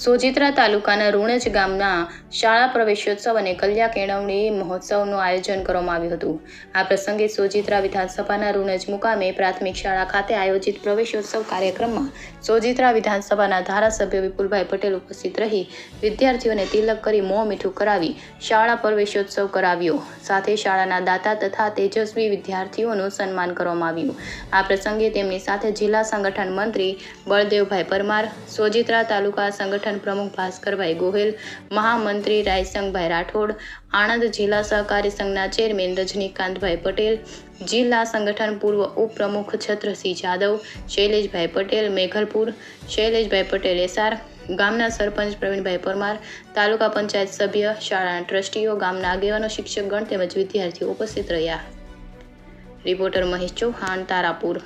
સોજિત્રા તાલુકાના રૂણજ ગામના શાળા પ્રવેશોત્સવ અને કલ્યા કેળવણી મહોત્સવનું આયોજન કરવામાં આવ્યું હતું. આ પ્રસંગે સોજિત્રા વિધાનસભાના રૂણજ મુકામે પ્રાથમિક શાળા ખાતે આયોજિત પ્રવેશોત્સવ કાર્યક્રમમાં સોજિત્રા વિધાનસભાના ધારાસભ્ય વિપુલભાઈ પટેલ ઉપસ્થિત રહી વિદ્યાર્થીઓને તિલક કરી મોં મીઠું કરાવી શાળા પ્રવેશોત્સવ કરાવ્યો. સાથે શાળાના દાતા તથા તેજસ્વી વિદ્યાર્થીઓનું સન્માન કરવામાં આવ્યું. આ પ્રસંગે તેમની સાથે જિલ્લા સંગઠન મંત્રી બળદેવભાઈ પરમાર, સોજિત્રા તાલુકા સંગઠન પ્રમુખ ભાસ્કરભાઈ ગોહિલ, મહામંત્રી રાયસંગભાઈ રાઠોડ, આણંદ જિલ્લા સહકારી સંઘના ચેરમેન રજનીકાંતભાઈ પટેલ, જિલ્લા સંગઠન પૂર્વ ઉપપ્રમુખ છત્રસિંહ જાદવ, શૈલેષભાઈ પટેલ મેઘલપુર, શૈલેષભાઈ પટેલ એસાર ગામના સરપંચ પ્રવીણભાઈ પરમાર, તાલુકા પંચાયત સભ્ય, શાળાના ટ્રસ્ટીઓ, ગામના આગેવાનો, શિક્ષકગણ તેમજ વિદ્યાર્થીઓ ઉપસ્થિત રહ્યા. રિપોર્ટર મહેશ ચૌહાણ, તારાપુર.